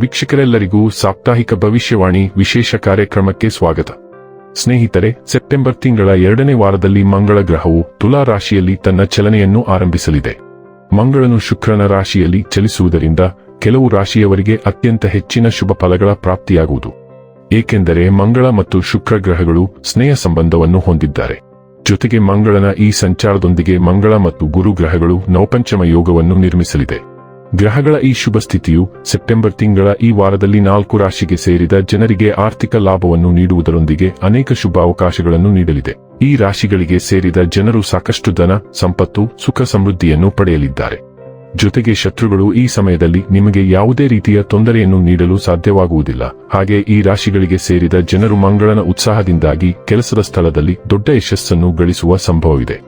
ವೀಕ್ಷಕರೆಲ್ಲರಿಗೂ ಸಾಪ್ತಾಹಿಕ ಭವಿಷ್ಯವಾಣಿ ವಿಶೇಷ ಕಾರ್ಯಕ್ರಮಕ್ಕೆ ಸ್ವಾಗತ. ಸ್ನೇಹಿತರೆ, ಸೆಪ್ಟೆಂಬರ್ ತಿಂಗಳ ಎರಡನೇ ವಾರದಲ್ಲಿ ಮಂಗಳ ಗ್ರಹವು ತುಲಾ ರಾಶಿಯಲ್ಲಿ ತನ್ನ ಚಲನೆಯನ್ನು ಆರಂಭಿಸಲಿದೆ. ಮಂಗಳನು ಶುಕ್ರನ ರಾಶಿಯಲ್ಲಿ ಚಲಿಸುವುದರಿಂದ ಕೆಲವು ರಾಶಿಯವರಿಗೆ ಅತ್ಯಂತ ಹೆಚ್ಚಿನ ಶುಭ ಫಲಗಳ ಪ್ರಾಪ್ತಿಯಾಗುವುದು. ಏಕೆಂದರೆ ಮಂಗಳ ಮತ್ತು ಶುಕ್ರ ಗ್ರಹಗಳು ಸ್ನೇಹ ಸಂಬಂಧವನ್ನು ಹೊಂದಿದ್ದಾರೆ. ಜೊತೆಗೆ ಮಂಗಳನ ಈ ಸಂಚಾರದೊಂದಿಗೆ ಮಂಗಳ ಮತ್ತು ಗುರು ಗ್ರಹಗಳು ನವಪಂಚಮ ಯೋಗವನ್ನು ನಿರ್ಮಿಸಲಿದೆ. ಗ್ರಹಗಳ ಈ ಶುಭ ಸ್ಥಿತಿಯು ಸೆಪ್ಟೆಂಬರ್ ತಿಂಗಳ ಈ ವಾರದಲ್ಲಿ ನಾಲ್ಕು ರಾಶಿಗೆ ಸೇರಿದ ಜನರಿಗೆ ಆರ್ಥಿಕ ಲಾಭವನ್ನು ನೀಡುವುದರೊಂದಿಗೆ ಅನೇಕ ಶುಭ ಅವಕಾಶಗಳನ್ನು ನೀಡಲಿದೆ. ಈ ರಾಶಿಗಳಿಗೆ ಸೇರಿದ ಜನರು ಸಾಕಷ್ಟು ಧನ, ಸಂಪತ್ತು, ಸುಖ ಸಮೃದ್ಧಿಯನ್ನು ಪಡೆಯಲಿದ್ದಾರೆ. ಜೊತೆಗೆ ಶತ್ರುಗಳು ಈ ಸಮಯದಲ್ಲಿ ನಿಮಗೆ ಯಾವುದೇ ರೀತಿಯ ತೊಂದರೆಯನ್ನು ನೀಡಲು ಸಾಧ್ಯವಾಗುವುದಿಲ್ಲ. ಹಾಗೆ ಈ ರಾಶಿಗಳಿಗೆ ಸೇರಿದ ಜನರು ಮಂಗಳನ ಉತ್ಸಾಹದಿಂದಾಗಿ ಕೆಲಸದ ಸ್ಥಳದಲ್ಲಿ ದೊಡ್ಡ ಯಶಸ್ಸನ್ನು ಗಳಿಸುವ ಸಂಭವವಿದೆ.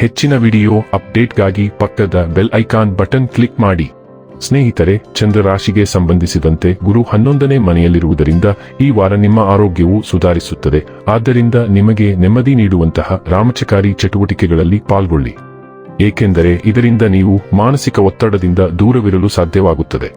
ಹೆಚ್ಚಿನ ವಿಡಿಯೋ ಅಪ್ಡೇಟ್ಗಾಗಿ ಪಕ್ಕದ ಬೆಲ್ ಐಕಾನ್ ಬಟನ್ ಕ್ಲಿಕ್ ಮಾಡಿ. ಸ್ನೇಹಿತರೆ, ಚಂದ್ರರಾಶಿಗೆ ಸಂಬಂಧಿಸಿದಂತೆ ಗುರು ಹನ್ನೊಂದನೇ ಮನೆಯಲ್ಲಿರುವುದರಿಂದ ಈ ವಾರ ನಿಮ್ಮ ಆರೋಗ್ಯವು ಸುಧಾರಿಸುತ್ತದೆ. ಆದ್ದರಿಂದ ನಿಮಗೆ ನೆಮ್ಮದಿ ನೀಡುವಂತಹ ರಾಮಚಕಾರಿ ಚಟುವಟಿಕೆಗಳಲ್ಲಿ ಪಾಲ್ಗೊಳ್ಳಿ. ಏಕೆಂದರೆ ಇದರಿಂದ ನೀವು ಮಾನಸಿಕ ಒತ್ತಡದಿಂದ ದೂರವಿರಲು ಸಾಧ್ಯವಾಗುತ್ತದೆ.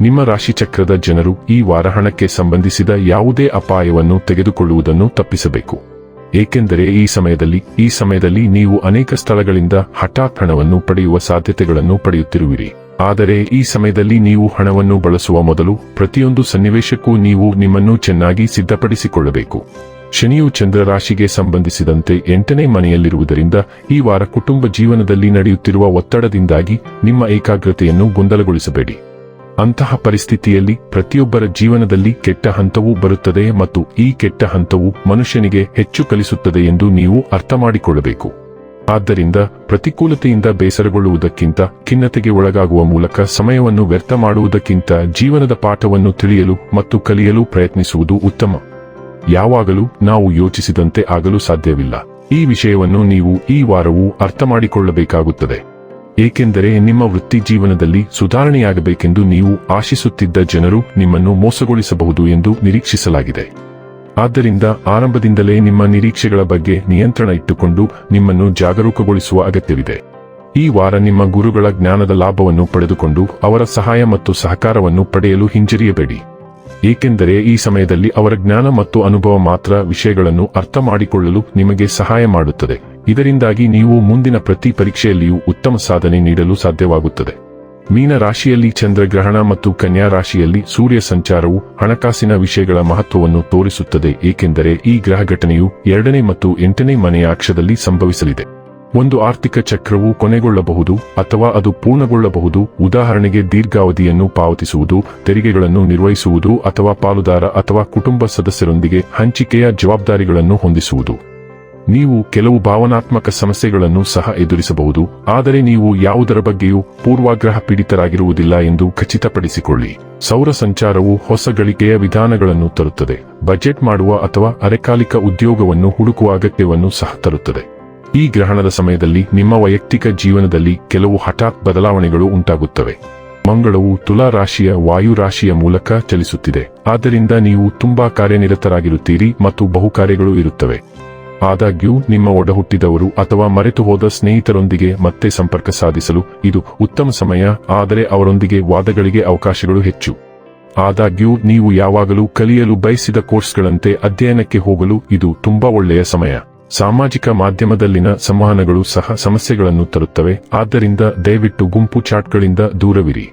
ನಿಮ್ಮ ರಾಶಿಚಕ್ರದ ಜನರು ಈ ವಾರ ಹಣಕ್ಕೆ ಸಂಬಂಧಿಸಿದ ಯಾವುದೇ ಅಪಾಯವನ್ನು ತೆಗೆದುಕೊಳ್ಳುವುದನ್ನು ತಪ್ಪಿಸಬೇಕು. ಏಕೆಂದರೆ ಈ ಸಮಯದಲ್ಲಿ ಈ ಸಮಯದಲ್ಲಿ ನೀವು ಅನೇಕ ಸ್ಥಳಗಳಿಂದ ಹಠಾತ್ ಹಣವನ್ನು ಪಡೆಯುವ ಸಾಧ್ಯತೆಗಳನ್ನು ಪಡೆಯುತ್ತಿರುವಿರಿ. ಆದರೆ ಈ ಸಮಯದಲ್ಲಿ ನೀವು ಹಣವನ್ನು ಬಳಸುವ ಮೊದಲು ಪ್ರತಿಯೊಂದು ಸನ್ನಿವೇಶಕ್ಕೂ ನೀವು ನಿಮ್ಮನ್ನು ಚೆನ್ನಾಗಿ ಸಿದ್ಧಪಡಿಸಿಕೊಳ್ಳಬೇಕು. ಶನಿಯು ಚಂದ್ರ ರಾಶಿಗೆ ಸಂಬಂಧಿಸಿದಂತೆ ಎಂಟನೇ ಮನೆಯಲ್ಲಿರುವುದರಿಂದ ಈ ವಾರ ಕುಟುಂಬ ಜೀವನದಲ್ಲಿ ನಡೆಯುತ್ತಿರುವ ಒತ್ತಡದಿಂದಾಗಿ ನಿಮ್ಮ ಏಕಾಗ್ರತೆಯನ್ನು ಗೊಂದಲಗೊಳಿಸಬೇಡಿ. ಅಂತಹ ಪರಿಸ್ಥಿತಿಯಲ್ಲಿ ಪ್ರತಿಯೊಬ್ಬರ ಜೀವನದಲ್ಲಿ ಕೆಟ್ಟ ಹಂತವೂ ಬರುತ್ತದೆ ಮತ್ತು ಈ ಕೆಟ್ಟ ಹಂತವು ಮನುಷ್ಯನಿಗೆ ಹೆಚ್ಚು ಕಲಿಸುತ್ತದೆ ಎಂದು ನೀವು ಅರ್ಥ ಮಾಡಿಕೊಳ್ಳಬೇಕು ಆದ್ದರಿಂದ ಪ್ರತಿಕೂಲತೆಯಿಂದ ಬೇಸರಗೊಳ್ಳುವುದಕ್ಕಿಂತ ಖಿನ್ನತೆಗೆ ಒಳಗಾಗುವ ಮೂಲಕ ಸಮಯವನ್ನು ವ್ಯರ್ಥ ಮಾಡುವುದಕ್ಕಿಂತ ಜೀವನದ ಪಾಠವನ್ನು ತಿಳಿಯಲು ಮತ್ತು ಕಲಿಯಲು ಪ್ರಯತ್ನಿಸುವುದು ಉತ್ತಮ. ಯಾವಾಗಲೂ ನಾವು ಯೋಚಿಸಿದಂತೆ ಆಗಲು ಸಾಧ್ಯವಿಲ್ಲ. ಈ ವಿಷಯವನ್ನು ನೀವು ಈ ವಾರವೂ ಅರ್ಥ ಮಾಡಿಕೊಳ್ಳಬೇಕಾಗುತ್ತದೆ ಏಕೆಂದರೆ ನಿಮ್ಮ ವೃತ್ತಿ ಜೀವನದಲ್ಲಿ ಸುಧಾರಣೆಯಾಗಬೇಕೆಂದು ನೀವು ಆಶಿಸುತ್ತಿದ್ದ ಜನರು ನಿಮ್ಮನ್ನು ಮೋಸಗೊಳಿಸಬಹುದು ಎಂದು ನಿರೀಕ್ಷಿಸಲಾಗಿದೆ. ಆದ್ದರಿಂದ ಆರಂಭದಿಂದಲೇ ನಿಮ್ಮ ನಿರೀಕ್ಷೆಗಳ ಬಗ್ಗೆ ನಿಯಂತ್ರಣ ಇಟ್ಟುಕೊಂಡು ನಿಮ್ಮನ್ನು ಜಾಗರೂಕಗೊಳಿಸುವ ಅಗತ್ಯವಿದೆ. ಈ ವಾರ ನಿಮ್ಮ ಗುರುಗಳ ಜ್ಞಾನದ ಲಾಭವನ್ನು ಪಡೆದುಕೊಂಡು ಅವರ ಸಹಾಯ ಮತ್ತು ಸಹಕಾರವನ್ನು ಪಡೆಯಲು ಹಿಂಜರಿಯಬೇಡಿ. ಏಕೆಂದರೆ ಈ ಸಮಯದಲ್ಲಿ ಅವರ ಜ್ಞಾನ ಮತ್ತು ಅನುಭವ ಮಾತ್ರ ವಿಷಯಗಳನ್ನು ಅರ್ಥ ಮಾಡಿಕೊಳ್ಳಲು ನಿಮಗೆ ಸಹಾಯ ಮಾಡುತ್ತದೆ. ಇದರಿಂದಾಗಿ ನೀವು ಮುಂದಿನ ಪ್ರತಿ ಪರೀಕ್ಷೆಯಲ್ಲಿಯೂ ಉತ್ತಮ ಸಾಧನೆ ನೀಡಲು ಸಾಧ್ಯವಾಗುತ್ತದೆ. ಮೀನ ರಾಶಿಯಲ್ಲಿ ಚಂದ್ರಗ್ರಹಣ ಮತ್ತು ಕನ್ಯಾ ರಾಶಿಯಲ್ಲಿ ಸೂರ್ಯ ಸಂಚಾರವು ಹಣಕಾಸಿನ ವಿಷಯಗಳ ಮಹತ್ವವನ್ನು ತೋರಿಸುತ್ತದೆ, ಏಕೆಂದರೆ ಈ ಗ್ರಹ ಘಟನೆಯು ಎರಡನೇ ಮತ್ತು ಎಂಟನೇ ಮನೆಯ ಅಕ್ಷದಲ್ಲಿ ಸಂಭವಿಸಲಿದೆ. ಒಂದು ಆರ್ಥಿಕ ಚಕ್ರವು ಕೊನೆಗೊಳ್ಳಬಹುದು ಅಥವಾ ಅದು ಪೂರ್ಣಗೊಳ್ಳಬಹುದು, ಉದಾಹರಣೆಗೆ ದೀರ್ಘಾವಧಿಯನ್ನು ಪಾವತಿಸುವುದು, ತೆರಿಗೆಗಳನ್ನು ನಿರ್ವಹಿಸುವುದು ಅಥವಾ ಪಾಲುದಾರ ಅಥವಾ ಕುಟುಂಬ ಸದಸ್ಯರೊಂದಿಗೆ ಹಂಚಿಕೆಯ ಜವಾಬ್ದಾರಿಗಳನ್ನು ಹೊಂದಿಸುವುದು. ನೀವು ಕೆಲವು ಭಾವನಾತ್ಮಕ ಸಮಸ್ಯೆಗಳನ್ನು ಸಹ ಎದುರಿಸಬಹುದು, ಆದರೆ ನೀವು ಯಾವುದರ ಬಗ್ಗೆಯೂ ಪೂರ್ವಾಗ್ರಹ ಪೀಡಿತರಾಗಿರುವುದಿಲ್ಲ ಎಂದು ಖಚಿತಪಡಿಸಿಕೊಳ್ಳಿ. ಸೌರ ಸಂಚಾರವು ಹೊಸ ಗಳಿಕೆಯ ವಿಧಾನಗಳನ್ನು ತರುತ್ತದೆ. ಬಜೆಟ್ ಮಾಡುವ ಅಥವಾ ಅರೆಕಾಲಿಕ ಉದ್ಯೋಗವನ್ನು ಹುಡುಕುವ ಅಗತ್ಯವನ್ನು ಸಹ ತರುತ್ತದೆ. ಈ ಗ್ರಹಣದ ಸಮಯದಲ್ಲಿ ನಿಮ್ಮ ವೈಯಕ್ತಿಕ ಜೀವನದಲ್ಲಿ ಕೆಲವು ಹಠಾತ್ ಬದಲಾವಣೆಗಳು ಉಂಟಾಗುತ್ತವೆ. ಮಂಗಳವು ತುಲಾ ರಾಶಿಯ ವಾಯು ರಾಶಿಯ ಮೂಲಕ ಚಲಿಸುತ್ತಿದೆ. ಆದ್ದರಿಂದ ನೀವು ತುಂಬಾ ಕಾರ್ಯನಿರತರಾಗಿರುತ್ತೀರಿ ಮತ್ತು ಬಹುಕಾರ್ಯಗಳು ಇರುತ್ತವೆ. ಆದಾಗ್ಯೂ, ನಿಮ್ಮ ಒಡಹುಟ್ಟಿದವರು ಅಥವಾ ಮರೆತು ಹೋದ ಸ್ನೇಹಿತರೊಂದಿಗೆ ಮತ್ತೆ ಸಂಪರ್ಕ ಸಾಧಿಸಲು ಇದು ಉತ್ತಮ ಸಮಯ, ಆದರೆ ಅವರೊಂದಿಗೆ ವಾದಗಳಿಗೆ ಅವಕಾಶಗಳು ಹೆಚ್ಚು. ಆದಾಗ್ಯೂ, ನೀವು ಯಾವಾಗಲೂ ಕಲಿಯಲು ಬಯಸಿದ ಕೋರ್ಸ್ಗಳಂತೆ ಅಧ್ಯಯನಕ್ಕೆ ಹೋಗಲು ಇದು ತುಂಬಾ ಒಳ್ಳೆಯ ಸಮಯ. ಸಾಮಾಜಿಕ ಮಾಧ್ಯಮದಲ್ಲಿನ ಸಂವಹನಗಳು ಸಹ ಸಮಸ್ಯೆಗಳನ್ನು ತರುತ್ತವೆ, ಆದ್ದರಿಂದ ದಯವಿಟ್ಟು ಗುಂಪು ಚಾಟ್ಗಳಿಂದ ದೂರವಿರಿ.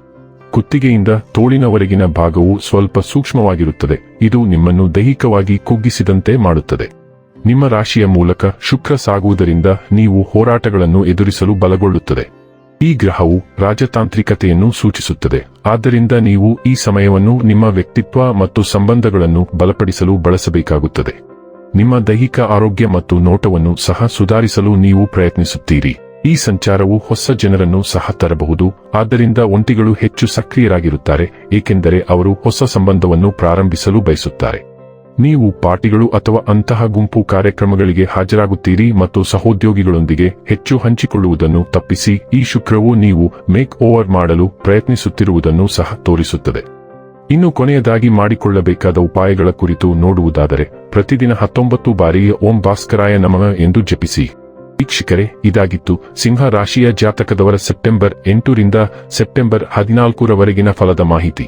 ಕುತ್ತಿಗೆಯಿಂದ ತೋಳಿನವರೆಗಿನ ಭಾಗವು ಸ್ವಲ್ಪ ಸೂಕ್ಷ್ಮವಾಗಿರುತ್ತದೆ, ಇದು ನಿಮ್ಮನ್ನು ದೈಹಿಕವಾಗಿ ಕುಗ್ಗಿಸಿದಂತೆ ಮಾಡುತ್ತದೆ. ನಿಮ್ಮ ರಾಶಿಯ ಮೂಲಕ ಶುಕ್ರ ಸಾಗುವುದರಿಂದ ನೀವು ಹೋರಾಟಗಳನ್ನು ಎದುರಿಸಲು ಬಲಗೊಳ್ಳುತ್ತದೆ. ಈ ಗ್ರಹವು ರಾಜತಾಂತ್ರಿಕತೆಯನ್ನು ಸೂಚಿಸುತ್ತದೆ. ಆದ್ದರಿಂದ ನೀವು ಈ ಸಮಯವನ್ನು ನಿಮ್ಮ ವ್ಯಕ್ತಿತ್ವ ಮತ್ತು ಸಂಬಂಧಗಳನ್ನು ಬಲಪಡಿಸಲು ಬಳಸಬೇಕಾಗುತ್ತದೆ. ನಿಮ್ಮ ದೈಹಿಕ ಆರೋಗ್ಯ ಮತ್ತು ನೋಟವನ್ನು ಸಹ ಸುಧಾರಿಸಲು ನೀವು ಪ್ರಯತ್ನಿಸುತ್ತೀರಿ. ಈ ಸಂಚಾರವು ಹೊಸ ಜನರನ್ನು ಸಹ ತರಬಹುದು. ಆದ್ದರಿಂದ ಒಂಟಿಗಳು ಹೆಚ್ಚು ಸಕ್ರಿಯರಾಗಿರುತ್ತಾರೆ, ಏಕೆಂದರೆ ಅವರು ಹೊಸ ಸಂಬಂಧವನ್ನು ಪ್ರಾರಂಭಿಸಲು ಬಯಸುತ್ತಾರೆ. ನೀವು ಪಾರ್ಟಿಗಳು ಅಥವಾ ಅಂತಹ ಗುಂಪು ಕಾರ್ಯಕ್ರಮಗಳಿಗೆ ಹಾಜರಾಗುತ್ತೀರಿ ಮತ್ತು ಸಹೋದ್ಯೋಗಿಗಳೊಂದಿಗೆ ಹೆಚ್ಚು ಹಂಚಿಕೊಳ್ಳುವುದನ್ನು ತಪ್ಪಿಸಿ, ಈ ಶುಕ್ರವು ನೀವು ಮೇಕ್ ಓವರ್ ಮಾಡಲು ಪ್ರಯತ್ನಿಸುತ್ತಿರುವುದನ್ನು ಸಹ ತೋರಿಸುತ್ತದೆ. ಇನ್ನು ಕೊನೆಯದಾಗಿ ಮಾಡಿಕೊಳ್ಳಬೇಕಾದ ಉಪಾಯಗಳ ಕುರಿತು ನೋಡುವುದಾದರೆ, ಪ್ರತಿದಿನ ಹತ್ತೊಂಬತ್ತು ಬಾರಿ ಓಂ ಭಾಸ್ಕರಾಯ ನಮಃ ಎಂದು ಜಪಿಸಿ. ವೀಕ್ಷಕರೇ, ಇದಾಗಿತ್ತು ಸಿಂಹ ರಾಶಿಯ ಜಾತಕದವರ ಸೆಪ್ಟೆಂಬರ್ ಎಂಟರಿಂದ ಸೆಪ್ಟೆಂಬರ್ ಹದಿನಾಲ್ಕರವರೆಗಿನ ಫಲದ ಮಾಹಿತಿ.